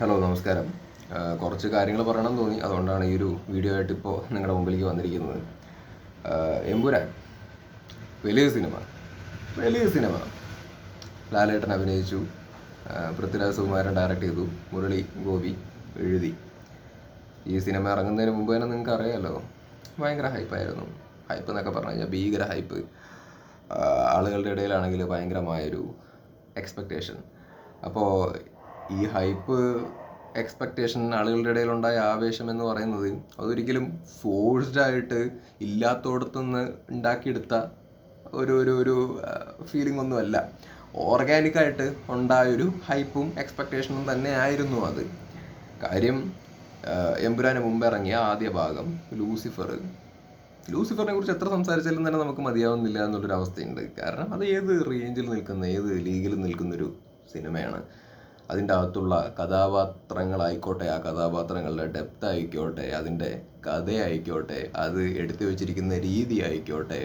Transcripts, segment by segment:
Hello നമസ്കാരം. കുറച്ച് കാര്യങ്ങൾ പറയണം തോന്നി. അതുകൊണ്ടാണ് ഈ ഒരു വീഡിയോ ആയിട്ട് ഇപ്പോൾ നിങ്ങളുടെ മുമ്പിലേക്ക് വന്നിരിക്കുന്നത്. എമ്പുരാൻ. വലിയ സിനിമ. വലിയ സിനിമ. ലാലേട്ടൻ അഭിനയിച്ചു. പൃഥ്വിരാജ് സുകുമാരൻ ഡയറക്റ്റ് ചെയ്തു. മുരളി ഗോപി എഴുതി. ഈ സിനിമ ഇറങ്ങുന്നതിന് മുമ്പ് തന്നെ നിങ്ങൾക്ക് അറിയാമല്ലോ ഭയങ്കര ഹൈപ്പായിരുന്നു ഹൈപ്പ് എന്നൊക്കെ പറഞ്ഞു കഴിഞ്ഞാൽ ഭീകര ഹൈപ്പ് ആളുകളുടെ ഇടയിലാണെങ്കിൽ ഭയങ്കരമായൊരു എക്സ്പെക്റ്റേഷൻ അപ്പോൾ ഈ ഹൈപ്പ് എക്സ്പെക്റ്റേഷൻ ആളുകളുടെ ഇടയിലുണ്ടായ ആവേശം എന്ന് പറയുന്നത് അതൊരിക്കലും ഫോഴ്സ്ഡ് ആയിട്ട് ഇല്ലാത്തോടത്തുനിന്ന് ഉണ്ടാക്കിയെടുത്ത ഒരു ഒരു ഒരു ഫീലിംഗ് ഒന്നുമല്ല. ഓർഗാനിക്കായിട്ട് ഉണ്ടായൊരു ഹൈപ്പും എക്സ്പെക്റ്റേഷനും തന്നെ ആയിരുന്നു അത്. കാര്യം എമ്പുരാന് മുമ്പ് ഇറങ്ങിയ ആദ്യ ഭാഗം ലൂസിഫർ. ലൂസിഫറിനെ കുറിച്ച് എത്ര സംസാരിച്ചാലും തന്നെ നമുക്ക് മതിയാവുന്നില്ല എന്നുള്ളൊരു അവസ്ഥയുണ്ട് കാരണം അത് ഏത് റേഞ്ചിൽ നിൽക്കുന്ന ഏത് ലീഗിൽ നിൽക്കുന്നൊരു സിനിമയാണ്. അതിന്റെ അകത്തുള്ള കഥാപാത്രങ്ങളായിക്കോട്ടെ ആ കഥാപാത്രങ്ങളുടെ ഡെപ്ത് ആയിക്കോട്ടെ അതിന്റെ കഥയായിക്കോട്ടെ അത് എടുത്തു വെച്ചിരിക്കുന്ന രീതി ആയിക്കോട്ടെ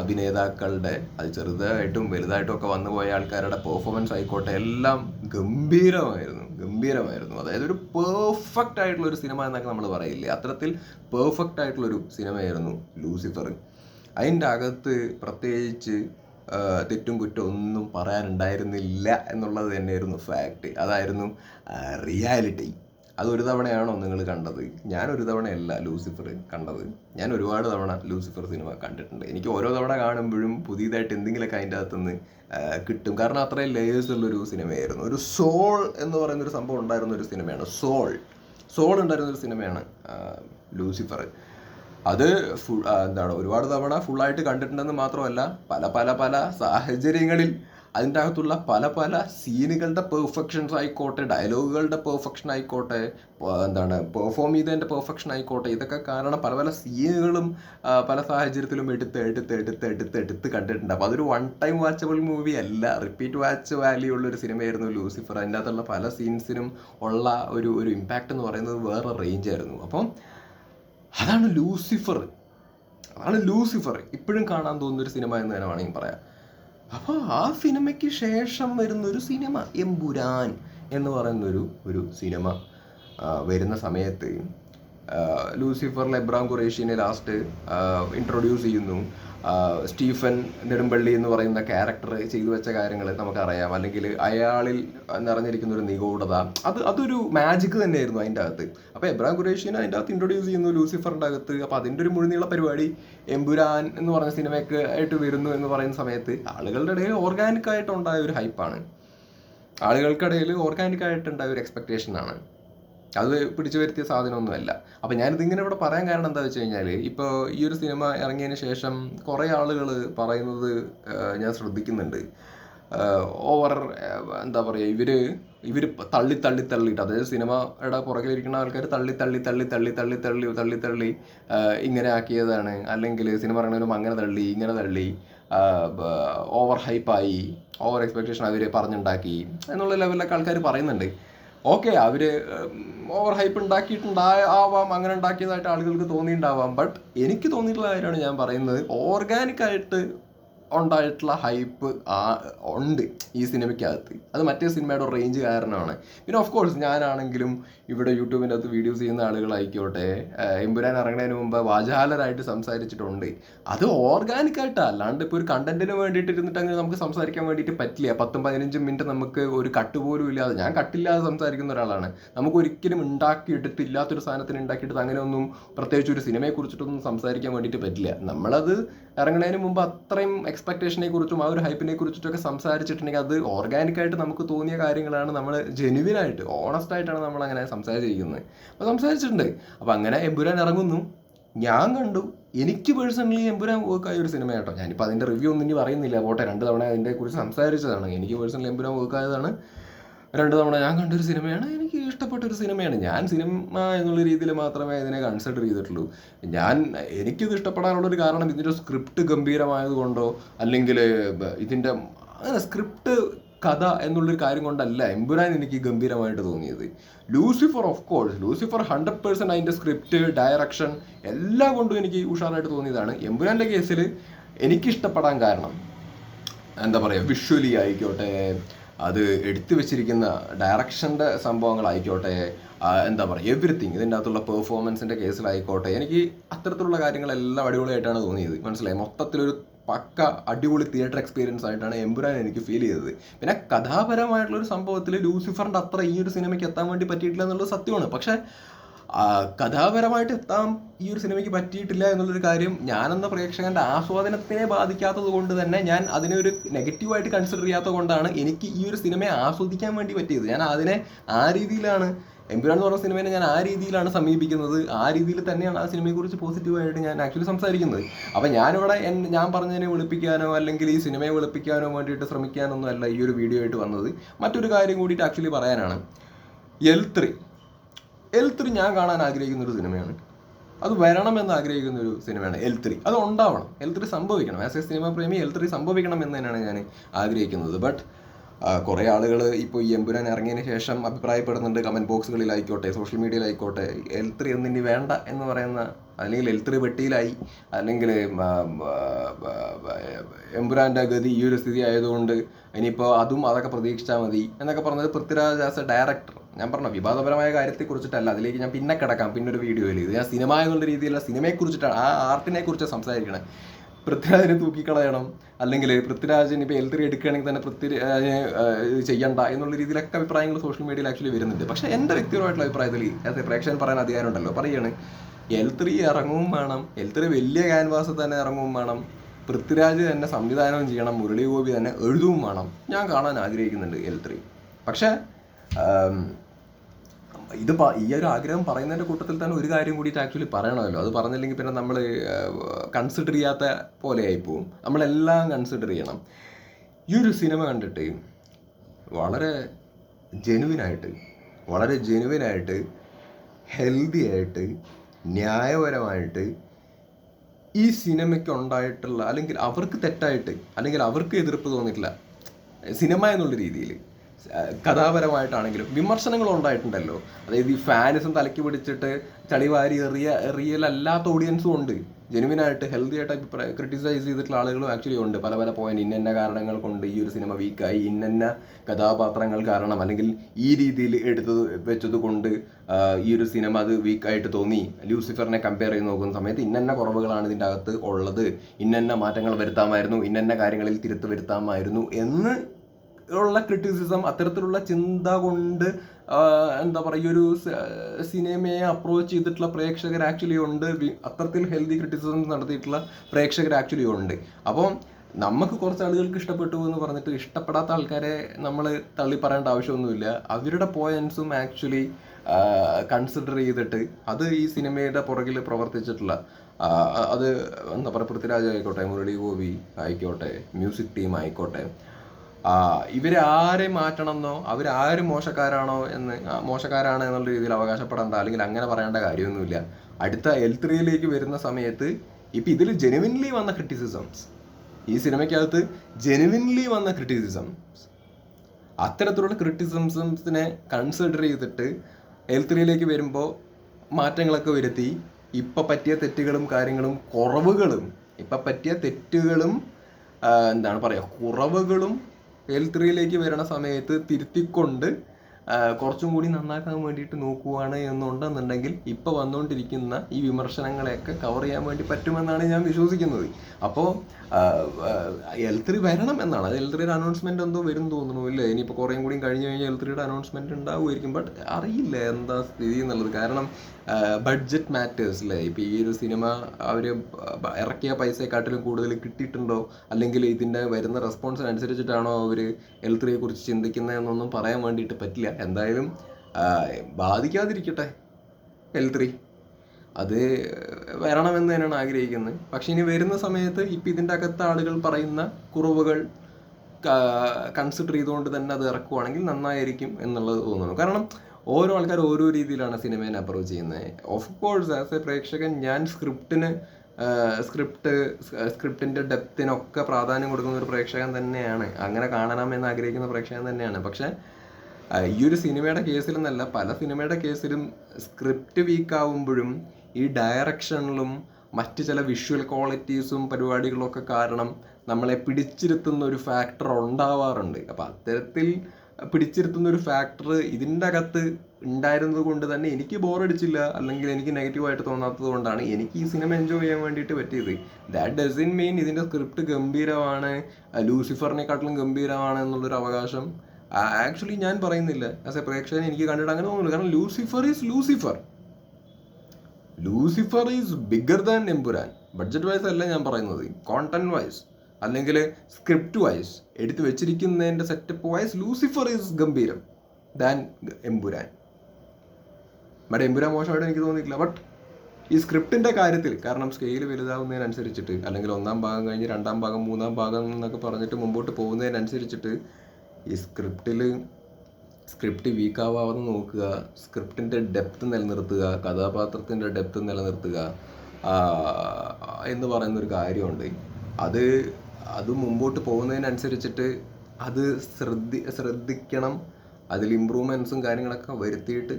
അഭിനേതാക്കളുടെ അത് ചെറുതായിട്ടും വലുതായിട്ടും ഒക്കെ വന്നു പോയ ആൾക്കാരുടെ പെർഫോമൻസ് ആയിക്കോട്ടെ എല്ലാം ഗംഭീരമായിരുന്നു ഗംഭീരമായിരുന്നു. അതായത് ഒരു പെർഫെക്റ്റ് ആയിട്ടുള്ള ഒരു സിനിമ എന്നൊക്കെ നമ്മൾ പറയില്ലേ അത്തരത്തിൽ പെർഫെക്റ്റ് ആയിട്ടുള്ളൊരു സിനിമയായിരുന്നു ലൂസിഫർ. അതിന്റെ അകത്ത് പ്രത്യേകിച്ച് തെറ്റും കുറ്റവും ഒന്നും പറയാനുണ്ടായിരുന്നില്ല എന്നുള്ളത് തന്നെയായിരുന്നു ഫാക്റ്റ് അതായിരുന്നു റിയാലിറ്റി അത് ഒരു തവണയാണോ നിങ്ങൾ കണ്ടത്? ഞാൻ ഒരു തവണയല്ല ലൂസിഫർ കണ്ടത്. ഞാൻ ഒരുപാട് തവണ ലൂസിഫർ സിനിമ കണ്ടിട്ടുണ്ട്. എനിക്ക് ഓരോ തവണ കാണുമ്പോഴും പുതിയതായിട്ട് എന്തെങ്കിലുമൊക്കെ അതിന്റെ അകത്തുനിന്ന് കിട്ടും. കാരണം അത്രയും ലേയേഴ്സ് ഉള്ളൊരു സിനിമയായിരുന്നു. ഒരു സോൾ എന്ന് പറയുന്ന ഒരു സംഭവം ഉണ്ടായിരുന്ന ഒരു സിനിമയാണ്. സോൾ സോൾ ഉണ്ടായിരുന്ന ഒരു സിനിമയാണ് ലൂസിഫർ. അത് ഫുൾ എന്താണ് ഒരുപാട് തവണ ഫുള്ളായിട്ട് കണ്ടിട്ടുണ്ടെന്ന് മാത്രമല്ല പല പല പല സാഹചര്യങ്ങളിൽ അതിന്റെ അകത്തുള്ള പല പല സീനുകളുടെ പെർഫെക്ഷൻസ് ആയിക്കോട്ടെ ഡയലോഗുകളുടെ പെർഫെക്ഷൻ ആയിക്കോട്ടെ എന്താണ് പെർഫോം ചെയ്തതിന്റെ പെർഫെക്ഷൻ ആയിക്കോട്ടെ ഇതൊക്കെ കാരണം പല പല സീനുകളും പല സാഹചര്യത്തിലും എടുത്ത് എടുത്ത് എടുത്ത് എടുത്ത് എടുത്ത് കണ്ടിട്ടുണ്ട്. അപ്പോൾ അതൊരു വൺ ടൈം വാച്ചബിൾ മൂവി അല്ല. റിപ്പീറ്റ് വാച്ച് വാല്യൂ ഉള്ള ഒരു സിനിമയായിരുന്നു ലൂസിഫർ അതിന്റെ അകത്തുള്ള പല സീൻസിനും ഉള്ള ഒരു ഒരു ഇമ്പാക്റ്റ് എന്ന് പറയുന്നത് വേറെ റേഞ്ച് ആയിരുന്നു. അപ്പം അതാണ് ലൂസിഫർ. അതാണ് ലൂസിഫർ. ഇപ്പോഴും കാണാൻ തോന്നുന്ന ഒരു സിനിമ എന്ന് തന്നെ വേണമെങ്കിൽ പറയാം. അപ്പോൾ ആ സിനിമയ്ക്ക് ശേഷം വരുന്ന ഒരു സിനിമ എമ്പുരാൻ എന്ന് പറയുന്നൊരു ഒരു സിനിമ വരുന്ന സമയത്ത് ലൂസിഫറിൽ എബ്രാം ഖുറേഷിനെ ലാസ്റ്റ് ഇൻട്രൊഡ്യൂസ് ചെയ്യുന്നു. സ്റ്റീഫൻ നെടുമ്പള്ളി എന്ന് പറയുന്ന ക്യാരക്ടർ ചെയ്തു വെച്ച കാര്യങ്ങൾ നമുക്കറിയാം. അല്ലെങ്കിൽ അയാളിൽ നിറഞ്ഞിരിക്കുന്ന ഒരു നിഗൂഢത. അത് അതൊരു മാജിക് തന്നെയായിരുന്നു അതിന്റെ അകത്ത്. അപ്പോൾ എബ്രാം ഖുറേഷിനെ അതിന്റെ അകത്ത് ഇൻട്രൊഡ്യൂസ് ചെയ്യുന്നു ലൂസിഫറിന്റെ അകത്ത്. അപ്പോൾ അതിന്റെ ഒരു മുഴുനീള പരിപാടി എമ്പുരാൻ എന്ന് പറഞ്ഞ സിനിമയൊക്കെ ആയിട്ട് വരുന്നു എന്ന് പറയുന്ന സമയത്ത് ആളുകളുടെ ഇടയിൽ ഓർഗാനിക് ആയിട്ടുണ്ടായ ഒരു ഹൈപ്പാണ് ആളുകൾക്കിടയിൽ ഓർഗാനിക് ആയിട്ടുണ്ടായ ഒരു എക്സ്പെക്റ്റേഷൻ ആണ്. അത് പിടിച്ചു വരുത്തിയ സാധനമൊന്നുമല്ല. അപ്പം ഞാനിത് ഇങ്ങനെ ഇവിടെ പറയാൻ കാരണം എന്താ വെച്ച് കഴിഞ്ഞാൽ ഇപ്പോൾ ഈ ഒരു സിനിമ ഇറങ്ങിയതിന് ശേഷം കുറേ ആളുകൾ പറയുന്നത് ഞാൻ ശ്രദ്ധിക്കുന്നുണ്ട്. ഓവർ എന്താ പറയുക ഇവർ ഇവർ തള്ളി തള്ളി തള്ളിയിട്ട് അതായത് സിനിമയുടെ പുറകിലിരിക്കുന്ന ആൾക്കാർ തള്ളി തള്ളി തള്ളി തള്ളി തള്ളി തള്ളി തള്ളി തള്ളി ഇങ്ങനെ ആക്കിയതാണ്. അല്ലെങ്കിൽ സിനിമ ഇറങ്ങുന്നവരും അങ്ങനെ തള്ളി ഇങ്ങനെ തള്ളി ഓവർ ഹൈപ്പായി ഓവർ എക്സ്പെക്റ്റേഷൻ അവർ പറഞ്ഞുണ്ടാക്കി എന്നുള്ള ലെവലിലൊക്കെ ആൾക്കാർ പറയുന്നുണ്ട്. ഓക്കെ അവർ ഓവർ ഹൈപ്പ് ഉണ്ടാക്കിയിട്ടുണ്ടായ ആവാം അങ്ങനെ ഉണ്ടാക്കിയതായിട്ട് ആളുകൾക്ക് തോന്നിയിട്ടുണ്ടാവാം. ബട്ട് എനിക്ക് തോന്നിയിട്ടുള്ള കാര്യമാണ് ഞാൻ പറയുന്നത് ഓർഗാനിക് ആയിട്ട് ഉണ്ടായിട്ടുള്ള ഹൈപ്പ് ആ ഉണ്ട് ഈ സിനിമയ്ക്കകത്ത്. അത് മറ്റേ സിനിമയുടെ റേഞ്ച് കാരണമാണ്. പിന്നെ ഓഫ് കോഴ്സ് ഞാനാണെങ്കിലും ഇവിടെ യൂട്യൂബിന്റെ അകത്ത് വീഡിയോസ് ചെയ്യുന്ന ആളുകളായിക്കോട്ടെ എമ്പുരാൻ ഇറങ്ങുന്നതിന് മുമ്പ് വാചാലരായിട്ട് സംസാരിച്ചിട്ടുണ്ട്. അത് ഓർഗാനിക് ആയിട്ടാണ് അല്ലാണ്ട് ഇപ്പോൾ ഒരു കണ്ടന്റിന് വേണ്ടിയിട്ട് ഇരുന്നിട്ട് നമുക്ക് സംസാരിക്കാൻ വേണ്ടിയിട്ട് പറ്റില്ല. പത്തും പതിനഞ്ചും മിനിറ്റ് നമുക്ക് ഒരു കട്ട് പോലും ഇല്ലാതെ ഞാൻ കട്ടില്ലാതെ സംസാരിക്കുന്ന ഒരാളാണ്. നമുക്ക് ഒരിക്കലും ഉണ്ടാക്കിയെടുത്ത് ഇല്ലാത്തൊരു സാധനത്തിന് ഉണ്ടാക്കിയിട്ട് അങ്ങനെയൊന്നും പ്രത്യേകിച്ച് ഒരു സിനിമയെ കുറിച്ചിട്ടൊന്നും സംസാരിക്കാൻ വേണ്ടിയിട്ട് പറ്റില്ല. നമ്മളത് ഇറങ്ങുന്നതിന് മുമ്പ് അത്രയും എക്സ്പെക്ടേഷനെ കുറിച്ചും ആ ഒരു ഹൈപ്പിനെ കുറിച്ചിട്ടൊക്കെ സംസാരിച്ചിട്ടുണ്ടെങ്കിൽ അത് ഓർഗാനിക്കായിട്ട് നമുക്ക് തോന്നിയ കാര്യങ്ങളാണ് നമ്മൾ ജെനുവിനായിട്ട് ഓണസ്റ്റ് ആയിട്ടാണ് നമ്മൾ അങ്ങനെ സംസാരിച്ചിരിക്കുന്നത്. അപ്പോൾ സംസാരിച്ചിട്ടുണ്ട്. അപ്പോൾ അങ്ങനെ എമ്പുരാൻ ഇറങ്ങുന്നു. ഞാൻ കണ്ടു. എനിക്ക് പേഴ്സണലി എമ്പുരാൻ വർക്കായ ഒരു സിനിമ കേട്ടോ. ഞാനിപ്പോൾ അതിന്റെ റിവ്യൂ ഒന്നും ഇനി പറയുന്നില്ല. പോട്ടെ രണ്ട് തവണ അതിന്റെ കുറിച്ച് സംസാരിച്ചതാണ്. എനിക്ക് പേഴ്സണലി എമ്പുരാൻ വർക്കായതാണ് രണ്ട് തവണ ഞാൻ കണ്ടൊരു സിനിമയാണ് എനിക്ക് ഇഷ്ടപ്പെട്ട ഒരു സിനിമയാണ്. ഞാൻ സിനിമ എന്നുള്ള രീതിയിൽ മാത്രമേ ഇതിനെ കൺസിഡർ ചെയ്തിട്ടുള്ളൂ. ഞാൻ എനിക്കിത് ഇഷ്ടപ്പെടാനുള്ള ഒരു കാരണം ഇതിന്റെ സ്ക്രിപ്റ്റ് ഗംഭീരമായതുകൊണ്ടോ അല്ലെങ്കിൽ ഇതിന്റെ അങ്ങനെ സ്ക്രിപ്റ്റ് കഥ എന്നുള്ളൊരു കാര്യം കൊണ്ടല്ല എമ്പുരാൻ എനിക്ക് ഗംഭീരമായിട്ട് തോന്നിയത്. Lucifer of course Lucifer hundred percent അതിന്റെ സ്ക്രിപ്റ്റ് ഡയറക്ഷൻ എല്ലാം കൊണ്ടും എനിക്ക് ഉഷാറായിട്ട് തോന്നിയതാണ്. എമ്പുരാന്റെ കേസിൽ എനിക്കിഷ്ടപ്പെടാൻ കാരണം എന്താ പറയുക വിഷ്വലി ആയിക്കോട്ടെ അത് എടുത്തു വെച്ചിരിക്കുന്ന ഡയറക്ഷന്റെ സംഭവങ്ങളായിക്കോട്ടെ എന്താ പറയുക എവറിത്തിങ് ഇതിന്റെ അകത്തുള്ള പെർഫോമൻസിന്റെ കേസിലായിക്കോട്ടെ എനിക്ക് അത്തരത്തിലുള്ള കാര്യങ്ങളെല്ലാം അടിപൊളിയായിട്ടാണ് തോന്നിയത്. മനസ്സിലായി? മൊത്തത്തിലൊരു പക്ക അടിപൊളി തിയേറ്റർ എക്സ്പീരിയൻസ് ആയിട്ടാണ് എമ്പുരാൻ എനിക്ക് ഫീൽ ചെയ്തത്. പിന്നെ കഥാപരമായിട്ടുള്ള ഒരു സംഭവത്തിൽ ലൂസിഫറിന്റെ അത്ര ഈ ഒരു സിനിമയ്ക്ക് എത്താൻ വേണ്ടി പറ്റിയിട്ടില്ല എന്നുള്ളത് സത്യമാണ്. പക്ഷേ കഥാപരമായിട്ട് എത്താൻ ഈ ഒരു സിനിമയ്ക്ക് പറ്റിയിട്ടില്ല എന്നുള്ളൊരു കാര്യം ഞാനെന്ന പ്രേക്ഷകന്റെ ആസ്വാദനത്തിനെ ബാധിക്കാത്തത് കൊണ്ട് തന്നെ ഞാൻ അതിനെ ഒരു നെഗറ്റീവായിട്ട് കൺസിഡർ ചെയ്യാത്തത് കൊണ്ടാണ് എനിക്ക് ഈ ഒരു സിനിമയെ ആസ്വദിക്കാൻ വേണ്ടി പറ്റിയത്. ഞാൻ അതിനെ ആ രീതിയിലാണ് എമ്പുരാൻ എന്ന് പറഞ്ഞ സിനിമയെ ഞാൻ ആ രീതിയിലാണ് സമീപിക്കുന്നത്. ആ രീതിയിൽ തന്നെയാണ് ആ സിനിമയെക്കുറിച്ച് പോസിറ്റീവായിട്ട് ഞാൻ ആക്ച്വലി സംസാരിക്കുന്നത്. അപ്പം ഞാനിവിടെ ഞാൻ പറഞ്ഞതിനെ വിളിപ്പിക്കാനോ അല്ലെങ്കിൽ ഈ സിനിമയെ വിളിപ്പിക്കാനോ വേണ്ടിയിട്ട് ശ്രമിക്കാനൊന്നും അല്ല ഈ ഒരു വീഡിയോ ആയിട്ട് വന്നത്. മറ്റൊരു കാര്യം കൂടിയിട്ട് ആക്ച്വലി പറയാനാണ്. എൽ ത്രീ എൽ ത്രീ ഞാൻ കാണാൻ ആഗ്രഹിക്കുന്ന ഒരു സിനിമയാണ്. അത് വരണമെന്ന് ആഗ്രഹിക്കുന്ന ഒരു സിനിമയാണ് എൽ ത്രീ അത് ഉണ്ടാവണം. എൽ ത്രീ സംഭവിക്കണം. ആസ് എ സിനിമ പ്രേമി എൽ ത്രീ സംഭവിക്കണം എന്ന് തന്നെയാണ് ഞാൻ ആഗ്രഹിക്കുന്നത്. ബട്ട് കുറേ ആളുകൾ ഇപ്പോൾ ഈ എമ്പുരാൻ ഇറങ്ങിയതിന് ശേഷം അഭിപ്രായപ്പെടുന്നുണ്ട്. കമന്റ് ബോക്സുകളിലായിക്കോട്ടെ സോഷ്യൽ മീഡിയയിലായിക്കോട്ടെ എൽ ത്രീ ഒന്നും ഇനി വേണ്ട എന്ന് പറയുന്ന അല്ലെങ്കിൽ എൽ ത്രീ വെട്ടിയിലായി. അല്ലെങ്കിൽ എമ്പുരാന്റെ ഗതി ഈ ഒരു സ്ഥിതി ആയതുകൊണ്ട് ഇനിയിപ്പോൾ അതും അതൊക്കെ പ്രതീക്ഷിച്ചാൽ മതി എന്നൊക്കെ പറഞ്ഞത് പൃഥ്വിരാജ് ആസ് എ ഡയറക്ടർ ഞാൻ പറഞ്ഞു വിവാദപരമായ കാര്യത്തെക്കുറിച്ചിട്ടല്ല അതിലേക്ക് ഞാൻ പിന്നെ കിടക്കാം പിന്നെ ഒരു വീഡിയോയിൽ ഇത് ഞാൻ സിനിമ എന്നുള്ള രീതിയിലുള്ള സിനിമയെക്കുറിച്ചിട്ടാണ് ആ ആർട്ടിനെ കുറിച്ച് സംസാരിക്കണേ. പൃഥ്വിരാജിനെ തൂക്കിക്കളയണം അല്ലെങ്കിൽ പൃഥ്വിരാജിന് ഇപ്പോൾ എൽ ത്രീ എടുക്കുകയാണെങ്കിൽ തന്നെ പൃഥ്വിരാജിനെ ചെയ്യണ്ട എന്നുള്ള രീതിയിലൊക്കെ അഭിപ്രായങ്ങൾ സോഷ്യൽ മീഡിയയിൽ ആക്ച്വലി വരുന്നുണ്ട്. പക്ഷേ എന്റെ വ്യക്തിപരമായിട്ടുള്ള അഭിപ്രായത്തിൽ എ പ്രേക്ഷകൻ പറയാൻ അധികാരം ഉണ്ടല്ലോ പറയാണ് എൽ ത്രീ ഇറങ്ങും വേണം എൽ ത്രീ വലിയ ക്യാൻവാസ് തന്നെ ഇറങ്ങും വേണം പൃഥ്വിരാജ് തന്നെ സംവിധാനവും ചെയ്യണം മുരളി ഗോപി തന്നെ എഴുതും വേണം. ഞാൻ കാണാൻ ആഗ്രഹിക്കുന്നുണ്ട് എൽ ത്രീ പക്ഷേ ഇത് ഈ ഒരു ആഗ്രഹം പറയുന്നതിന്റെ കൂട്ടത്തിൽ തന്നെ ഒരു കാര്യം കൂടിയിട്ട് ആക്ച്വലി പറയണമല്ലോ. അത് പറഞ്ഞില്ലെങ്കിൽ പിന്നെ നമ്മൾ കൺസിഡർ ചെയ്യാത്ത പോലെ പോവും നമ്മളെല്ലാം കൺസിഡർ ചെയ്യണം. ഈ ഒരു സിനിമ കണ്ടിട്ട് വളരെ ജെനുവിനായിട്ട് വളരെ ജെനുവിനായിട്ട് ഹെൽത്തി ആയിട്ട് ന്യായപരമായിട്ട് ഈ സിനിമയ്ക്ക് ഉണ്ടായിട്ടുള്ള അല്ലെങ്കിൽ അവർക്ക് തെറ്റായിട്ട് അല്ലെങ്കിൽ അവർക്ക് എതിർപ്പ് തോന്നിയിട്ടില്ല. സിനിമ എന്നുള്ള രീതിയിൽ കഥാപരമായിട്ടാണെങ്കിലും വിമർശനങ്ങൾ ഉണ്ടായിട്ടുണ്ടല്ലോ അതായത് ഈ ഫാനിസം തലയ്ക്ക് പിടിച്ചിട്ട് ചളിവാരി എറിയ റിയൽ അല്ലാത്ത ഓഡിയൻസും ഉണ്ട്. ജെനുവിൻ ആയിട്ട് ഹെൽത്തി ആയിട്ട് അഭിപ്രായം ക്രിട്ടിസൈസ് ചെയ്തിട്ടുള്ള ആളുകളും ആക്ച്വലി ഉണ്ട്. പല പല പോയിന്റ് ഇന്നന്ന കാരണങ്ങൾ കൊണ്ട് ഈ ഒരു സിനിമ വീക്കായി ഇന്നെന്ന കഥാപാത്രങ്ങൾ കാരണം അല്ലെങ്കിൽ ഈ രീതിയിൽ എടുത്തത് വെച്ചത് കൊണ്ട് ഈ ഒരു സിനിമ അത് വീക്കായിട്ട് തോന്നി. ലൂസിഫറിനെ കമ്പയർ ചെയ്ത് നോക്കുന്ന സമയത്ത് ഇന്നന്ന കുറവുകളാണ് ഇതിന്റെ അകത്ത് ഉള്ളത്. ഇന്നന്ന മാറ്റങ്ങൾ വരുത്താമായിരുന്നു. ഇന്നന്ന കാര്യങ്ങളിൽ തിരുത്ത് വരുത്താമായിരുന്നു എന്ന് ഉള്ള ക്രിറ്റിസിസം അത്തരത്തിലുള്ള ചിന്ത കൊണ്ട് എന്താ പറയുക ഒരു സിനിമയെ അപ്രോച്ച് ചെയ്തിട്ടുള്ള പ്രേക്ഷകർ ആക്ച്വലി ഉണ്ട്. അത്തരത്തിൽ ഹെൽത്തി ക്രിറ്റിസിസം നടത്തിയിട്ടുള്ള പ്രേക്ഷകർ ആക്ച്വലി ഉണ്ട്. അപ്പം നമുക്ക് കുറച്ച് ആളുകൾക്ക് ഇഷ്ടപ്പെട്ടു എന്ന് പറഞ്ഞിട്ട് ഇഷ്ടപ്പെടാത്ത ആൾക്കാരെ നമ്മൾ തള്ളി പറയേണ്ട ആവശ്യമൊന്നുമില്ല. അവരുടെ പോയിന്റ്സും ആക്ച്വലി കൺസിഡർ ചെയ്തിട്ട് അത് ഈ സിനിമയുടെ പുറകിൽ പ്രവർത്തിച്ചിട്ടുള്ള അത് എന്താ പറയുക പൃഥ്വിരാജ് ആയിക്കോട്ടെ മുരളി ഗോപി ആയിക്കോട്ടെ മ്യൂസിക് ടീം ആയിക്കോട്ടെ ആ, ഇവരെ ആരെ മാറ്റണമെന്നോ അവരാര് മോശക്കാരാണോ എന്ന് മോശക്കാരാണ് എന്നുള്ള രീതിയിൽ അവകാശപ്പെടേണ്ട അല്ലെങ്കിൽ അങ്ങനെ പറയേണ്ട കാര്യമൊന്നുമില്ല. അടുത്ത എൽ ത്രീയിലേക്ക് വരുന്ന സമയത്ത് ഇപ്പം ഇതിൽ ജെനുവിൻലി വന്ന ക്രിറ്റിസിസംസ് ഈ സിനിമയ്ക്കകത്ത് ജെനുവിൻലി വന്ന ക്രിറ്റിസിസംസ് അത്തരത്തിലുള്ള ക്രിറ്റിസിസംസിനെ കൺസിഡർ ചെയ്തിട്ട് എൽ ത്രീയിലേക്ക് വരുമ്പോൾ മാറ്റങ്ങളൊക്കെ വരുത്തി. ഇപ്പം പറ്റിയ തെറ്റുകളും കാര്യങ്ങളും കുറവുകളും ഇപ്പം പറ്റിയ തെറ്റുകളും എന്താണ് പറയുക കുറവുകളും എൽ ത്രീയിലേക്ക് വരുന്ന സമയത്ത് തിരുത്തിക്കൊണ്ട് കുറച്ചും കൂടി നന്നാക്കാൻ വേണ്ടിയിട്ട് നോക്കുവാണ് എന്നുണ്ടെന്നുണ്ടെങ്കിൽ ഇപ്പോൾ വന്നുകൊണ്ടിരിക്കുന്ന ഈ വിമർശനങ്ങളെയൊക്കെ കവർ ചെയ്യാൻ വേണ്ടി പറ്റുമെന്നാണ് ഞാൻ വിശ്വസിക്കുന്നത്. അപ്പോൾ എൽ ത്രീ വരണം എന്നാണ്. അത് എൽ ത്രീയുടെ അനൗൺസ്മെന്റ് എന്തോ വരും തോന്നുന്നു ഇല്ലേ ഇനിയിപ്പോൾ കുറേയും കൂടി കഴിഞ്ഞ് കഴിഞ്ഞാൽ എൽ ത്രീയുടെ അനൗൺസ്മെന്റ് ഉണ്ടാവുമായിരിക്കും. ബട്ട് അറിയില്ല എന്താ സ്ഥിതി എന്നുള്ളത്. കാരണം ബഡ്ജറ്റ് മാറ്റേഴ്സ് അല്ലേ ഇപ്പോൾ ഈ ഒരു സിനിമ അവർ ഇറക്കിയ പൈസയെക്കാട്ടിലും കൂടുതൽ കിട്ടിയിട്ടുണ്ടോ? അല്ലെങ്കിൽ ഇതിന്റെ വരുന്ന റെസ്പോൺസിനനുസരിച്ചിട്ടാണോ അവർ എൽ ത്രീയെ കുറിച്ച് ചിന്തിക്കുന്നത് എന്നൊന്നും പറയാൻ വേണ്ടിയിട്ട് പറ്റില്ല. എന്തായാലും ബാധിക്കാതിരിക്കട്ടെ എൽ ത്രീ അത് വരണമെന്ന് തന്നെയാണ് ആഗ്രഹിക്കുന്നത്. പക്ഷെ ഇനി വരുന്ന സമയത്ത് ഇപ്പം ഇതിന്റെ അകത്ത് ആളുകൾ പറയുന്ന കുറവുകൾ കൺസിഡർ ചെയ്തുകൊണ്ട് തന്നെ അത് ഇറക്കുവാണെങ്കിൽ നന്നായിരിക്കും എന്നുള്ളത് തോന്നുന്നു. കാരണം ഓരോ ആൾക്കാർ ഓരോ രീതിയിലാണ് സിനിമയെ അപ്രോച്ച് ചെയ്യുന്നത്. ഓഫ് കോഴ്സ് ആസ് എ പ്രേക്ഷകൻ ഞാൻ സ്ക്രിപ്റ്റിന് സ്ക്രിപ്റ്റ് സ്ക്രിപ്റ്റിന്റെ ഡെപ്തിനൊക്കെ പ്രാധാന്യം കൊടുക്കുന്ന ഒരു പ്രേക്ഷകൻ തന്നെയാണ്. അങ്ങനെ കാണണമെന്ന് ആഗ്രഹിക്കുന്ന പ്രേക്ഷകൻ തന്നെയാണ്. പക്ഷേ ഈ ഒരു സിനിമയുടെ കേസിലെന്നല്ല പല സിനിമയുടെ കേസിലും സ്ക്രിപ്റ്റ് വീക്കാവുമ്പോഴും ഈ ഡയറക്ഷനിലും മറ്റ് ചില വിഷ്വൽ ക്വാളിറ്റീസും പരിപാടികളൊക്കെ കാരണം നമ്മളെ പിടിച്ചിരുത്തുന്ന ഒരു ഫാക്ടർ ഉണ്ടാവാറുണ്ട്. അപ്പം അത്തരത്തിൽ പിടിച്ചിരുത്തുന്ന ഒരു ഫാക്ടർ ഇതിന്റെ അകത്ത് ഉണ്ടായിരുന്നത് കൊണ്ട് തന്നെ എനിക്ക് ബോറടിച്ചില്ല അല്ലെങ്കിൽ എനിക്ക് നെഗറ്റീവായിട്ട് തോന്നാത്തത് കൊണ്ടാണ് എനിക്ക് ഈ സിനിമ എൻജോയ് ചെയ്യാൻ വേണ്ടിയിട്ട് പറ്റിയത്. ദാറ്റ് ഡസ് ഇൻ മീൻ ഇതിന്റെ സ്ക്രിപ്റ്റ് ഗംഭീരമാണ് ലൂസിഫറിനെക്കാട്ടിലും ഗംഭീരമാണ് എന്നുള്ളൊരു അവകാശം ആക്ച്വലി ഞാൻ പറയുന്നില്ല. ആസ് എ പ്രേക്ഷകൻ എനിക്ക് കണ്ടിട്ട് അങ്ങനെ തോന്നുന്നു കാരണം Lucifer is Lucifer Lucifer is bigger than Empuraan budget wise അല്ല ഞാൻ പറയുന്നത്. കോണ്ടന്റ് വൈസ് അല്ലെങ്കിൽ സ്ക്രിപ്റ്റ് വൈസ് എടുത്തു വെച്ചിരിക്കുന്നതിന്റെ സെറ്റപ്പ് വൈസ് ലൂസിഫർ ഈസ് ഗംഭീരം ദാൻ എംപുരാൻ മറ്റേ എംപുരാൻ മോശമായിട്ട് എനിക്ക് തോന്നിയിട്ടില്ല. ബട്ട് ഈ സ്ക്രിപ്റ്റിന്റെ കാര്യത്തിൽ കാരണം സ്കെയിൽ വലുതാവുന്നതിനനുസരിച്ചിട്ട് അല്ലെങ്കിൽ ഒന്നാം ഭാഗം കഴിഞ്ഞ് രണ്ടാം ഭാഗം മൂന്നാം ഭാഗം എന്നൊക്കെ പറഞ്ഞിട്ട് മുമ്പോട്ട് പോകുന്നതിനനുസരിച്ചിട്ട് ഈ സ്ക്രിപ്റ്റിൽ സ്ക്രിപ്റ്റ് വീക്ക് ആവാതെ നോക്കുക സ്ക്രിപ്റ്റിന്റെ ഡെപ്ത് നിലനിർത്തുക കഥാപാത്രത്തിന്റെ ഡെപ്ത് നിലനിർത്തുക എന്ന് പറയുന്നൊരു കാര്യമുണ്ട്. അത് അത് മുമ്പോട്ട് പോകുന്നതിനനുസരിച്ചിട്ട് അത് ശ്രദ്ധി ശ്രദ്ധിക്കണം. അതിൽ ഇമ്പ്രൂവ്മെൻസും കാര്യങ്ങളൊക്കെ വരുത്തിയിട്ട്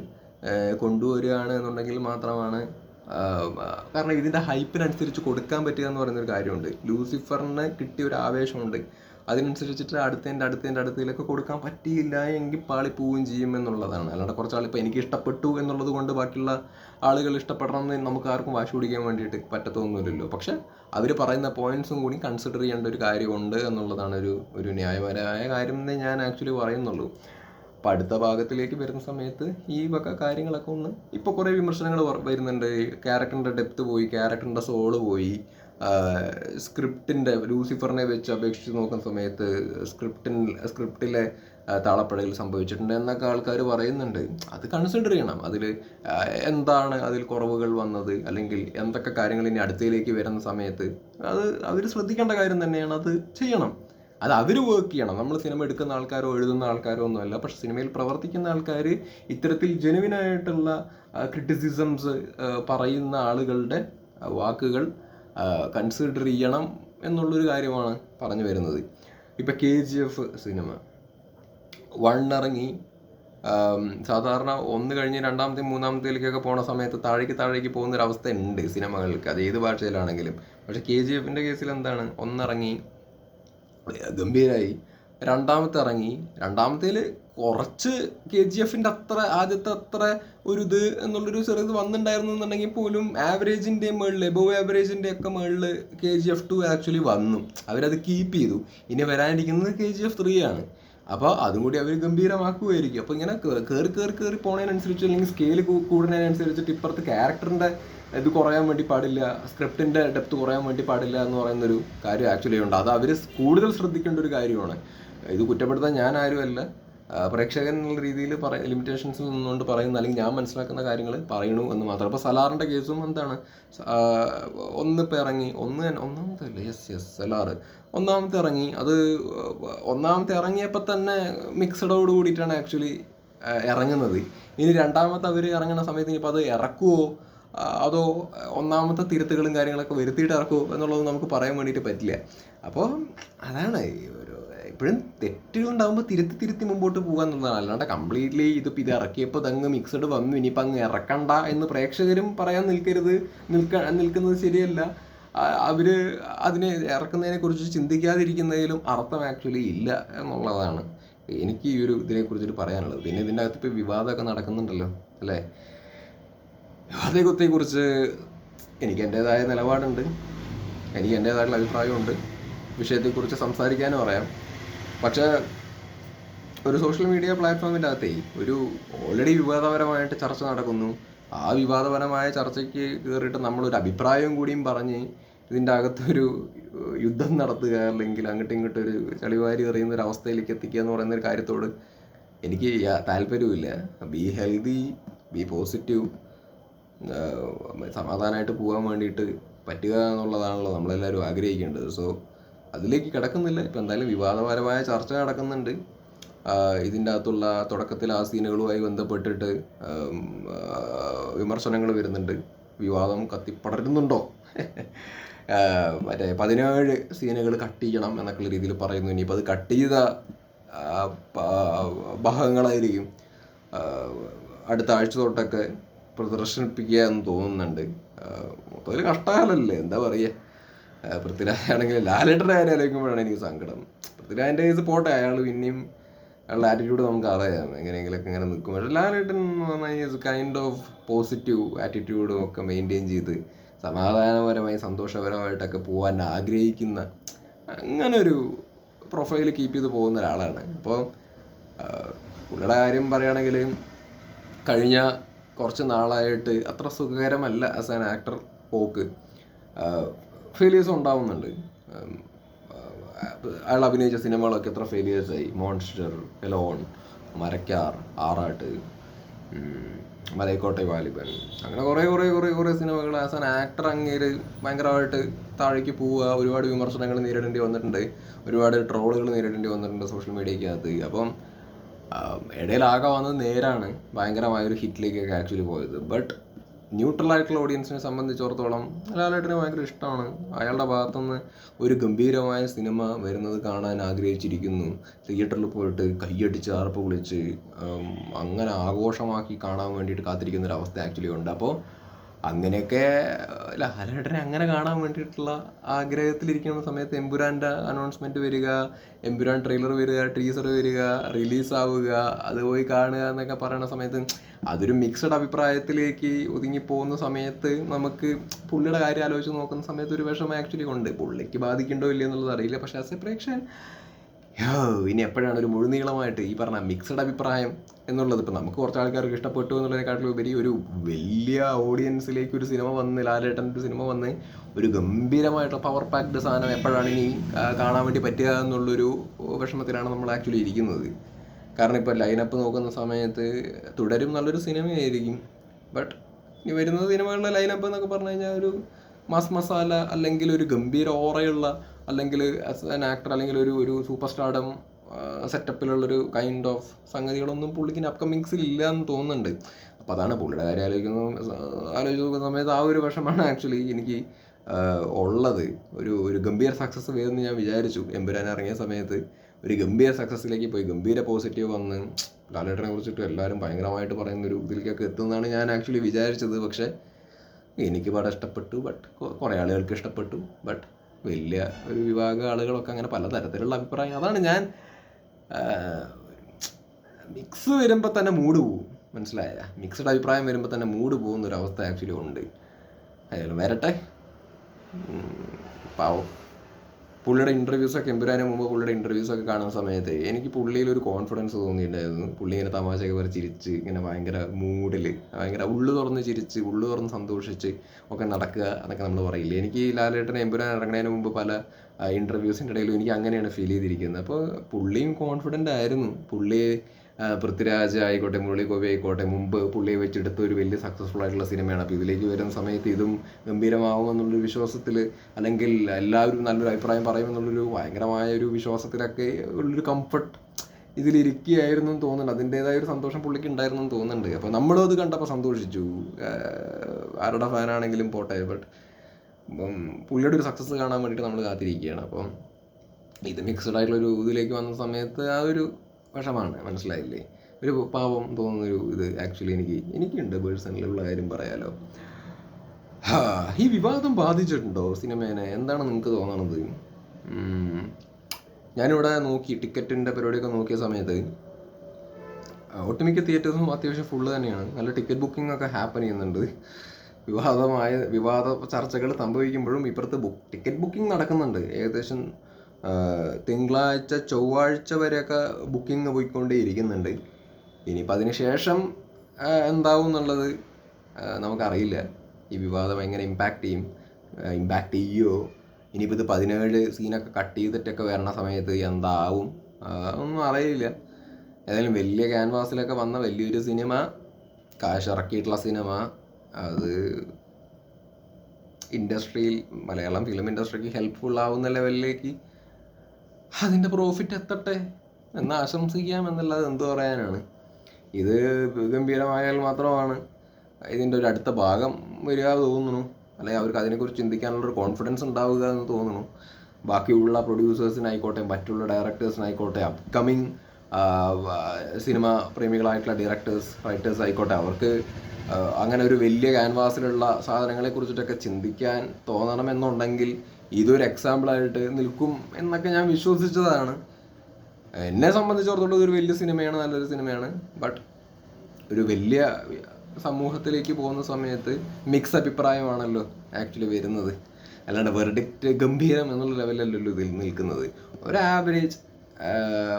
കൊണ്ടുവരികയാണ് എന്നുണ്ടെങ്കിൽ മാത്രമാണ് കാരണം ഇതിന്റെ ഹൈപ്പിനനുസരിച്ച് കൊടുക്കാൻ പറ്റുക എന്ന് പറയുന്നൊരു കാര്യമുണ്ട്. ലൂസിഫറിന് കിട്ടിയ ഒരു ആവേശമുണ്ട്. അതിനനുസരിച്ചിട്ട് അടുത്തതിന്റെ അടുത്തതിന്റെ അടുത്തതിലൊക്കെ കൊടുക്കാൻ പറ്റിയില്ല എങ്കിൽ പാളി പോവുകയും ചെയ്യും എന്നുള്ളതാണ്. അല്ലാണ്ട് കുറച്ച് ആൾ ഇപ്പോൾ എനിക്ക് ഇഷ്ടപ്പെട്ടു എന്നുള്ളത് കൊണ്ട് ബാക്കിയുള്ള ആളുകൾ ഇഷ്ടപ്പെടണം എന്ന് നമുക്ക് ആർക്കും വാശി പിടിക്കാൻ വേണ്ടിയിട്ട് പറ്റത്തൊന്നുമില്ലല്ലോ. പക്ഷെ അവർ പറയുന്ന പോയിന്റ്സും കൂടി കൺസിഡർ ചെയ്യേണ്ട ഒരു കാര്യമുണ്ട് എന്നുള്ളതാണ് ഒരു ഒരു ന്യായപരമായ കാര്യം എന്നേ ഞാൻ ആക്ച്വലി പറയുന്നുള്ളൂ. അപ്പം അടുത്ത ഭാഗത്തിലേക്ക് വരുന്ന സമയത്ത് ഈ വക കാര്യങ്ങളൊക്കെ ഒന്ന് ഇപ്പോൾ കുറേ വിമർശനങ്ങൾ വരുന്നുണ്ട്. ക്യാരക്ടറിന്റെ ഡെപ്ത് പോയി ക്യാരക്ടറിന്റെ സോൾ പോയി. സ്ക്രിപ്റ്റിന്റെ ലൂസിഫറിനെ വെച്ച് അപേക്ഷിച്ച് നോക്കുന്ന സമയത്ത് സ്ക്രിപ്റ്റിൻ സ്ക്രിപ്റ്റിലെ താളപ്പടകൾ സംഭവിച്ചിട്ടുണ്ട് എന്നൊക്കെ ആൾക്കാർ പറയുന്നുണ്ട്. അത് കൺസിഡർ ചെയ്യണം. അതിൽ എന്താണ് അതിൽ കുറവുകൾ വന്നത്? അല്ലെങ്കിൽ എന്തൊക്കെ കാര്യങ്ങൾ ഇനി അടുത്തയിലേക്ക് വരുന്ന സമയത്ത് അത് അവർ ശ്രദ്ധിക്കേണ്ട കാര്യം തന്നെയാണ്. അത് ചെയ്യണം. അത് അവർ വർക്ക് ചെയ്യണം. നമ്മൾ സിനിമ എടുക്കുന്ന ആൾക്കാരോ എഴുതുന്ന ആൾക്കാരോ ഒന്നുമല്ല പക്ഷെ സിനിമയിൽ പ്രവർത്തിക്കുന്ന ആൾക്കാർ ഇത്തരത്തിൽ ജെനുവിനായിട്ടുള്ള ക്രിറ്റിസിസംസ് പറയുന്ന ആളുകളുടെ വാക്കുകൾ കൺസിഡർ ചെയ്യണം എന്നുള്ളൊരു കാര്യമാണ് പറഞ്ഞു വരുന്നത്. ഇപ്പം K G F cinema one ഇറങ്ങി സാധാരണ ഒന്ന് കഴിഞ്ഞ് രണ്ടാമത്തെ മൂന്നാമത്തേലേക്കൊക്കെ പോണ സമയത്ത് താഴേക്ക് താഴേക്ക് അവസ്ഥ ഉണ്ട് സിനിമകൾക്ക്. അത് ഏത് ഭാഷയിലാണെങ്കിലും. പക്ഷെ കെ ജി എഫിന്റെ കേസിൽ എന്താണ്? ഒന്നിറങ്ങി. ഗംഭീരായി. രണ്ടാമത്തെ ഇറങ്ങി രണ്ടാമത്തേൽ കുറച്ച് കെ ജി എഫിന്റെ അത്ര ആദ്യത്തെ അത്ര ഒരു ഇത് എന്നുള്ളൊരു ചെറുത് വന്നിട്ടുണ്ടായിരുന്നു എന്നുണ്ടെങ്കിൽ പോലും ആവറേജിന്റെ മുകളിൽ എബോവ് ആവറേജിന്റെ ഒക്കെ മുകളിൽ K G F two actually വന്നു. അവരത് കീപ്പ് ചെയ്തു. ഇനി വരാനിരിക്കുന്നത് കെ ജി എഫ് ത്രീ ആണ്. അപ്പോൾ അതും കൂടി അവർ ഗംഭീരമാക്കുമായിരിക്കും അപ്പോൾ ഇങ്ങനെ കയറി കയറി കയറി പോണതിനനുസരിച്ച് അല്ലെങ്കിൽ സ്കെയിൽ കൂടുന്നതിനനുസരിച്ചിട്ട് ഇപ്പുറത്ത് ക്യാരക്ടറിന്റെ ഇത് കുറയാൻ വേണ്ടി പാടില്ല സ്ക്രിപ്റ്റിന്റെ ഡെപ്ത് കുറയാൻ വേണ്ടി പാടില്ല എന്ന് പറയുന്നൊരു കാര്യം ആക്ച്വലി ഉണ്ട്. അത് അവർ കൂടുതൽ ശ്രദ്ധിക്കേണ്ട ഒരു കാര്യമാണ്. ഇത് കുറ്റപ്പെടുത്താൻ ഞാൻ ആരുമല്ല. പ്രേക്ഷകൻ എന്നുള്ള രീതിയിൽ പറ ലിമിറ്റേഷൻസിൽ നിന്നുകൊണ്ട് പറയുന്ന അല്ലെങ്കിൽ ഞാൻ മനസ്സിലാക്കുന്ന കാര്യങ്ങൾ പറയണു എന്ന് മാത്രം. അപ്പോൾ സലാറിന്റെ കേസും എന്താണ്? ഒന്ന് ഇപ്പം ഇറങ്ങി ഒന്ന് ഒന്നാമത്തെ യെസ് യെസ് സലാറ്. ഒന്നാമത്തെ ഇറങ്ങി. അത് ഒന്നാമത്തെ ഇറങ്ങിയപ്പോൾ തന്നെ മിക്സഡോട് കൂടിയിട്ടാണ് ആക്ച്വലി ഇറങ്ങുന്നത്. ഇനി രണ്ടാമത്തെ അവർ ഇറങ്ങുന്ന സമയത്ത് ഇനിയിപ്പോൾ അത് ഇറക്കുമോ അതോ ഒന്നാമത്തെ തിരുത്തുകളും കാര്യങ്ങളൊക്കെ വരുത്തിയിട്ട് ഇറക്കുമോ എന്നുള്ളത് നമുക്ക് പറയാൻ വേണ്ടിയിട്ട് പറ്റില്ല. അപ്പോൾ അതാണ് എപ്പോഴും തെറ്റുകൾ ഉണ്ടാകുമ്പോൾ തിരുത്തി തിരുത്തി മുമ്പോട്ട് പോകാൻ എന്നുള്ളതാണ്. അല്ലാണ്ട് കംപ്ലീറ്റ്ലി ഇതിപ്പോൾ ഇത് ഇറക്കിയപ്പോൾ ഇതങ്ങ് മിക്സഡ് വന്നു. ഇനിയിപ്പോൾ അങ്ങ് ഇറക്കണ്ട എന്ന് പ്രേക്ഷകരും പറയാൻ നിൽക്കരുത്. നിൽക്ക നിൽക്കുന്നത് ശരിയല്ല. അവർ അതിനെ ഇറക്കുന്നതിനെ കുറിച്ച് ചിന്തിക്കാതിരിക്കുന്നതിലും അർത്ഥം ആക്ച്വലി ഇല്ല എന്നുള്ളതാണ്. എനിക്ക് ഈ ഒരു ഇതിനെ കുറിച്ചിട്ട് പറയാനുള്ളത്. പിന്നെ ഇതിന്റെ അകത്ത് ഇപ്പോൾ വിവാദമൊക്കെ നടക്കുന്നുണ്ടല്ലോ അല്ലേ? വിവാദത്തെക്കുറിച്ച് എനിക്ക് എന്റേതായ നിലപാടുണ്ട്. എനിക്ക് എന്റേതായിട്ടുള്ള അഭിപ്രായമുണ്ട്. വിഷയത്തെക്കുറിച്ച് സംസാരിക്കാനും പറയാം പക്ഷേ ഒരു സോഷ്യൽ മീഡിയ പ്ലാറ്റ്ഫോമിന്റെ അകത്തേ ഒരു ഓൾറെഡി വിവാദപരമായിട്ട് ചർച്ച നടക്കുന്നു. ആ വിവാദപരമായ ചർച്ചയ്ക്ക് കയറിയിട്ട് നമ്മളൊരു അഭിപ്രായവും കൂടിയും പറഞ്ഞ് ഇതിന്റെ അകത്തൊരു യുദ്ധം നടത്തുക അല്ലെങ്കിൽ അങ്ങോട്ടും ഇങ്ങോട്ടും ഒരു ചളിവാരി എറിയുന്ന ഒരു അവസ്ഥയിലേക്ക് എത്തിക്കുക എന്ന് പറയുന്ന ഒരു കാര്യത്തോട് എനിക്ക് താല്പര്യമില്ല ബി ഹെൽതി ബി പോസിറ്റീവ് സമാധാനമായിട്ട് പോകാൻ വേണ്ടിയിട്ട് പറ്റുക എന്നുള്ളതാണല്ലോ നമ്മളെല്ലാവരും ആഗ്രഹിക്കേണ്ടത്. സോ അതിലേക്ക് കിടക്കുന്നില്ല. ഇപ്പം എന്തായാലും വിവാദപരമായ ചർച്ച നടക്കുന്നുണ്ട്. ഇതിന്റെ അകത്തുള്ള തുടക്കത്തിൽ ആ സീനുകളുമായി ബന്ധപ്പെട്ടിട്ട് വിമർശനങ്ങൾ വരുന്നുണ്ട്. വിവാദം കത്തിപ്പടരുന്നുണ്ടോ? മറ്റേ പതിനേഴ് സീനുകൾ കട്ട് ചെയ്യണം എന്നൊക്കെയുള്ള രീതിയിൽ പറയുന്നു. ഇനിയിപ്പോൾ അത് കട്ട് ചെയ്ത ഭാഗങ്ങളായിരിക്കും അടുത്ത ആഴ്ച തൊട്ടൊക്കെ പ്രദർശിപ്പിക്കുക എന്ന് തോന്നുന്നുണ്ട്. മൊത്തത്തിൽ കഷ്ടകാലല്ലേ? എന്താ പറയുക പൃഥ്വിരാജ് ആണെങ്കിൽ ലാലേട്ടന്റെ കാര്യം ആലോചിക്കുമ്പോഴാണ് എനിക്ക് സങ്കടം. പൃഥ്വിരാജിന്റെ കേസ് പോട്ടെ അയാൾ പിന്നെയും അയാളുടെ ആറ്റിറ്റ്യൂഡ് നമുക്ക് അറിയാം എങ്ങനെയെങ്കിലൊക്കെ ഇങ്ങനെ നിൽക്കും. പക്ഷേ ലാലേട്ടൻ എന്ന് പറഞ്ഞാൽ കൈൻഡ് ഓഫ് പോസിറ്റീവ് ആറ്റിറ്റ്യൂഡും ഒക്കെ മെയിന്റെയിൻ ചെയ്ത് സമാധാനപരമായി സന്തോഷപരമായിട്ടൊക്കെ പോകാൻ ആഗ്രഹിക്കുന്ന അങ്ങനെ ഒരു പ്രൊഫൈൽ കീപ്പ് ചെയ്ത് പോകുന്ന ഒരാളാണ്. അപ്പോൾ പുള്ളിയുടെ കാര്യം പറയുകയാണെങ്കിൽ കഴിഞ്ഞ കുറച്ച് നാളായിട്ട് അത്ര സുഖകരമല്ല ആസ് ആൻ ആക്ടർ പോക്ക്. ഫെയിലിയേഴ്സ് ഉണ്ടാവുന്നുണ്ട്. അയാൾ അഭിനയിച്ച സിനിമകളൊക്കെ എത്ര ഫെയിലിയേഴ്സ് ആയി. മോൺസ്റ്റർ എലോൺ മരക്കാർ ആറാട്ട് മലൈക്കോട്ടെ വാലിബൻ. അങ്ങനെ കുറേ കുറേ കുറേ കുറേ സിനിമകൾ. ആസ് ആൻ ആക്ടർ അങ്ങേര് ഭയങ്കരമായിട്ട് താഴേക്ക് പോവുക. ഒരുപാട് വിമർശനങ്ങൾ നേരിടേണ്ടി വന്നിട്ടുണ്ട്. ഒരുപാട് ട്രോളുകൾ നേരിടേണ്ടി വന്നിട്ടുണ്ട് സോഷ്യൽ മീഡിയക്കകത്ത് അപ്പം ഇടയിലാകെ വന്നത് നേരാണ്. ഭയങ്കരമായ ഒരു ഹിറ്റിലേക്കൊക്കെ ആക്ച്വലി പോയത്. ബട്ട് ന്യൂട്രൽ ആയിട്ടുള്ള ഓഡിയൻസിനെ സംബന്ധിച്ചിടത്തോളം ലാലേട്ടന് ഭയങ്കര ഇഷ്ടമാണ്. അയാളുടെ ഭാഗത്തുനിന്ന് ഒരു ഗംഭീരമായ സിനിമ വരുന്നത് കാണാൻ ആഗ്രഹിച്ചിരിക്കുന്നു. തിയേറ്ററിൽ പോയിട്ട് കയ്യടിച്ച് ആർപ്പ് വിളിച്ച് അങ്ങനെ ആഘോഷമാക്കി കാണാൻ വേണ്ടിയിട്ട് കാത്തിരിക്കുന്ന ഒരു അവസ്ഥ ആക്ച്വലി ഉണ്ട്. അപ്പോൾ അങ്ങനെയൊക്കെ ലാലേട്ടനെ അങ്ങനെ കാണാൻ വേണ്ടിയിട്ടുള്ള ആഗ്രഹത്തിലിരിക്കുന്ന സമയത്ത് എമ്പുരാന്റെ അനൗൺസ്മെന്റ് വരിക എമ്പുരാൻ ട്രെയിലർ വരിക ടീസർ വരിക റിലീസ് ആവുക അത് പോയി കാണുക എന്നൊക്കെ പറയുന്ന സമയത്ത് അതൊരു മിക്സഡ് അഭിപ്രായത്തിലേക്ക് ഒതുങ്ങി പോകുന്ന സമയത്ത് നമുക്ക് പുള്ളിയുടെ കാര്യം ആലോചിച്ച് നോക്കുന്ന സമയത്ത് ഒരു വിഷമം ആക്ച്വലി ഉണ്ട്. പുള്ളിക്ക് ബാധിക്കണ്ടോ ഇല്ലയോ എന്നുള്ളത് അറിയില്ല. പക്ഷേ ആസ് എ പ്രേക്ഷകൻ ഇനി എപ്പോഴാണ് ഒരു മുഴുനീളമായിട്ട് ഈ പറഞ്ഞ മിക്സഡ് അഭിപ്രായം എന്നുള്ളത്. ഇപ്പം നമുക്ക് കുറച്ച് ആൾക്കാർക്ക് ഇഷ്ടപ്പെട്ടു എന്നുള്ളതിനെക്കാട്ടിലും ഉപരി ഒരു വലിയ ഓഡിയൻസിലേക്ക് ഒരു സിനിമ വന്ന് ലാലേട്ടന്റെ സിനിമ വന്ന് ഒരു ഗംഭീരമായിട്ടുള്ള പവർ പാക്ഡ് സാധനം എപ്പോഴാണ് ഇനി കാണാൻ വേണ്ടി പറ്റുക എന്നുള്ളൊരു വിഷമത്തിലാണ് നമ്മൾ ആക്ച്വലി ഇരിക്കുന്നത്. കാരണം ഇപ്പോൾ ലൈനപ്പ് നോക്കുന്ന സമയത്ത് തുടരും നല്ലൊരു സിനിമയായിരിക്കും. ബട്ട് ഇനി വരുന്ന സിനിമകളുടെ ലൈനപ്പ് എന്നൊക്കെ പറഞ്ഞു കഴിഞ്ഞാൽ ഒരു മാസ് മസാല അല്ലെങ്കിൽ ഒരു ഗംഭീര ഓറയുള്ള അല്ലെങ്കിൽ ആസ് ആൻ ആക്ടർ അല്ലെങ്കിൽ ഒരു ഒരു സൂപ്പർ സ്റ്റാർഡം സെറ്റപ്പിലുള്ളൊരു കൈൻഡ് ഓഫ് സംഗതികളൊന്നും പുള്ളിക്ക് അപ്കമിങ്സിൽ ഇല്ല എന്ന് തോന്നുന്നുണ്ട്. അപ്പോൾ അതാണ് പുള്ളിയുടെ കാര്യം ആലോചിക്കുന്ന. ആലോചിച്ച് നോക്കുന്ന സമയത്ത് ആ ഒരു വിഷമാണ് ആക്ച്വലി എനിക്ക് ഉള്ളത്. ഒരു ഒരു ഗംഭീര സക്സസ് വരുമെന്ന് ഞാൻ വിചാരിച്ചു. എമ്പുരാൻ ഇറങ്ങിയ സമയത്ത് ഒരു ഗംഭീര സക്സസ്സിലേക്ക് പോയി. ഗംഭീര പോസിറ്റീവ് വന്ന് ലാലേട്ടനെ കുറിച്ചിട്ട് എല്ലാവരും ഭയങ്കരമായിട്ട് പറയുന്ന ഒരു ഇതിലേക്കൊക്കെ എത്തുന്നതാണ് ഞാൻ ആക്ച്വലി വിചാരിച്ചത്. പക്ഷേ എനിക്ക് പടം ഇഷ്ടപ്പെട്ടു. ബട്ട് കുറേ ആളുകൾക്ക് ഇഷ്ടപ്പെട്ടു. ബട്ട് വലിയ ഒരു വിഭാഗം ആളുകളൊക്കെ അങ്ങനെ പലതരത്തിലുള്ള അഭിപ്രായം. അതാണ് ഞാൻ മിക്സ് വരുമ്പോൾ തന്നെ മൂഡ് പോവും. മനസ്സിലായ? മിക്സഡ് അഭിപ്രായം വരുമ്പോൾ തന്നെ മൂഡ് പോകുന്നൊരവസ്ഥ ആക്ച്വലി ഉണ്ട്. അതായത് വരട്ടെ. പാവം. പുള്ളിയുടെ ഇന്റർവ്യൂസൊക്കെ എമ്പുരാന് മുമ്പ് പുള്ളിയുടെ ഇന്റർവ്യൂസൊക്കെ കാണുന്ന സമയത്ത് എനിക്ക് പുള്ളിയിൽ ഒരു കോൺഫിഡൻസ് തോന്നിയിട്ടുണ്ടായിരുന്നു. പുള്ളി ഇങ്ങനെ തമാശയൊക്കെ പറഞ്ഞ് ചിരിച്ച് ഇങ്ങനെ ഭയങ്കര മൂഡിൽ ഭയങ്കര ഉള്ളു തുറന്ന് ചിരിച്ച് ഉള്ളു തുറന്ന് സന്തോഷിച്ച് ഒക്കെ നടക്കുക എന്നൊക്കെ നമ്മൾ പറയില്ലേ. എനിക്ക് ലാലേട്ടനെ എമ്പുരാൻ ഇറങ്ങുന്നതിന് മുമ്പ് പല ഇന്റർവ്യൂസിന്റെ ഇടയിലും എനിക്ക് അങ്ങനെയാണ് ഫീൽ ചെയ്തിരിക്കുന്നത്. അപ്പോൾ പുള്ളിയും കോൺഫിഡന്റ് ആയിരുന്നു. പുള്ളി പൃഥ്വിരാജ് ആയിക്കോട്ടെ മുരളി ഗോപി ആയിക്കോട്ടെ മുമ്പ് പുള്ളിയെ വെച്ചെടുത്ത ഒരു വലിയ സക്സസ്ഫുൾ ആയിട്ടുള്ള സിനിമയാണ്. അപ്പോൾ ഇതിലേക്ക് വരുന്ന സമയത്ത് ഇതും ഗംഭീരമാവുമെന്നുള്ളൊരു വിശ്വാസത്തിൽ അല്ലെങ്കിൽ എല്ലാവരും നല്ലൊരു അഭിപ്രായം പറയുമെന്നുള്ളൊരു ഭയങ്കരമായ ഒരു വിശ്വാസത്തിലൊക്കെ ഉള്ളൊരു കംഫർട്ട് ഇതിലിരിക്കുകയായിരുന്നു എന്ന് തോന്നുന്നുണ്ട്. അതിന്റെതായ ഒരു സന്തോഷം പുള്ളിക്ക് ഉണ്ടായിരുന്നു എന്ന് തോന്നുന്നുണ്ട്. അപ്പോൾ നമ്മളും അത് കണ്ടപ്പോൾ സന്തോഷിച്ചു. ആരുടെ ഫാനാണെങ്കിലും പോട്ടെ ബട്ട് പുള്ളിയുടെ ഒരു സക്സസ് കാണാൻ വേണ്ടിയിട്ട് നമ്മൾ കാത്തിരിക്കുകയാണ്. അപ്പം ഇത് മിക്സഡ് ആയിട്ടുള്ള ഒരു ഇതിലേക്ക് വന്ന സമയത്ത് ആ ഒരു വിഷമാണ് മനസ്സിലായില്ലേ? ഒരു പാവം തോന്നുന്നൊരു ഇത് ആക്ച്വലി എനിക്ക് എനിക്കുണ്ട് പേഴ്സണലുള്ള കാര്യം പറയാലോ. ഈ വിവാദം ബാധിച്ചിട്ടുണ്ടോ സിനിമേനെ? എന്താണ് നിങ്ങൾക്ക് തോന്നണത്? ഞാനിവിടെ നോക്കി ടിക്കറ്റിന്റെ പരിപാടിയൊക്കെ നോക്കിയ സമയത്ത് ഒട്ടുമിക്ക തിയേറ്റേഴ്സും അത്യാവശ്യം ഫുള്ള് തന്നെയാണ്. നല്ല ടിക്കറ്റ് ബുക്കിംഗ് ഒക്കെ ഹാപ്പൻ ചെയ്യുന്നുണ്ട്. വിവാദമായ വിവാദ ചർച്ചകൾ സംഭവിക്കുമ്പോഴും ഇപ്പുറത്ത് ബുക്ക് ടിക്കറ്റ് ബുക്കിംഗ് നടക്കുന്നുണ്ട്. ഏകദേശം തിങ്കളാഴ്ച ചൊവ്വാഴ്ച വരെയൊക്കെ ബുക്കിംഗ് പോയിക്കൊണ്ടേ ഇരിക്കുന്നുണ്ട് ഇനിയിപ്പോൾ അതിന് ശേഷം എന്താവും എന്നുള്ളത് നമുക്കറിയില്ല. ഈ വിവാദം എങ്ങനെ ഇമ്പാക്റ്റ് ചെയ്യും ഇമ്പാക്റ്റ് ചെയ്യുമോ ഇനിയിപ്പോൾ ഇത് പതിനേഴ് സീനൊക്കെ കട്ട് ചെയ്തിട്ടൊക്കെ വരണ സമയത്ത് എന്താവും? ഒന്നും അറിയില്ല. ഏതായാലും വലിയ ക്യാൻവാസിലൊക്കെ വന്ന വലിയൊരു സിനിമ കാശ് ഇറക്കിയിട്ടുള്ള സിനിമ. അത് ഇൻഡസ്ട്രിയിൽ മലയാളം ഫിലിം ഇൻഡസ്ട്രിക്ക് ഹെൽപ്ഫുൾ ആവുന്ന ലെവലിലേക്ക് അതിന്റെ പ്രോഫിറ്റ് എത്തട്ടെ? എന്ന് ആശംസിക്കാം എന്നുള്ളത് എന്തു പറയാനാണ്? ഇത് ഗംഭീരമായാൽ മാത്രമാണ് ഇതിന്റെ ഒരു അടുത്ത ഭാഗം വരിക തോന്നുന്നു. അല്ലെങ്കിൽ അവർക്ക് അതിനെക്കുറിച്ച് ചിന്തിക്കാനുള്ളൊരു കോൺഫിഡൻസ് ഉണ്ടാവുക എന്ന് തോന്നുന്നു. ബാക്കിയുള്ള പ്രൊഡ്യൂസേഴ്സിനായിക്കോട്ടെ മറ്റുള്ള ഡയറക്ടേഴ്സിനായിക്കോട്ടെ അപ്കമിങ് സിനിമ പ്രേമികളായിട്ടുള്ള ഡയറക്ടേഴ്സ് റൈറ്റേഴ്സ് ആയിക്കോട്ടെ അവർക്ക് അങ്ങനെ ഒരു വലിയ ക്യാൻവാസിലുള്ള സാധനങ്ങളെ കുറിച്ചിട്ടൊക്കെ ചിന്തിക്കാൻ തോന്നണമെന്നുണ്ടെങ്കിൽ ഇതൊരു എക്സാമ്പിളായിട്ട് നിൽക്കും എന്നൊക്കെ ഞാൻ വിശ്വസിച്ചതാണ്. എന്നെ സംബന്ധിച്ചിടത്തോളം ഇതൊരു വലിയ സിനിമയാണ് നല്ലൊരു സിനിമയാണ്. ബട്ട് ഒരു വലിയ സമൂഹത്തിലേക്ക് പോകുന്ന സമയത്ത് മിക്സ് അഭിപ്രായമാണല്ലോ ആക്ച്വലി വരുന്നത്. അല്ലാണ്ട് വെർഡിക്റ്റ് ഗംഭീരം എന്നുള്ള ലെവലല്ലല്ലോ ഇതിൽ നിൽക്കുന്നത്. ഒരു ആവറേജ്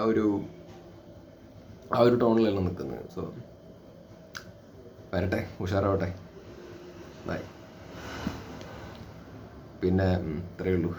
ഒരു ആ ഒരു ടോണിലല്ല നിൽക്കുന്നത്. സോ വരട്ടെ ഉഷാറാവട്ടെ. ബൈ പിന്നെ ഇത്രയേ ഉള്ളൂ.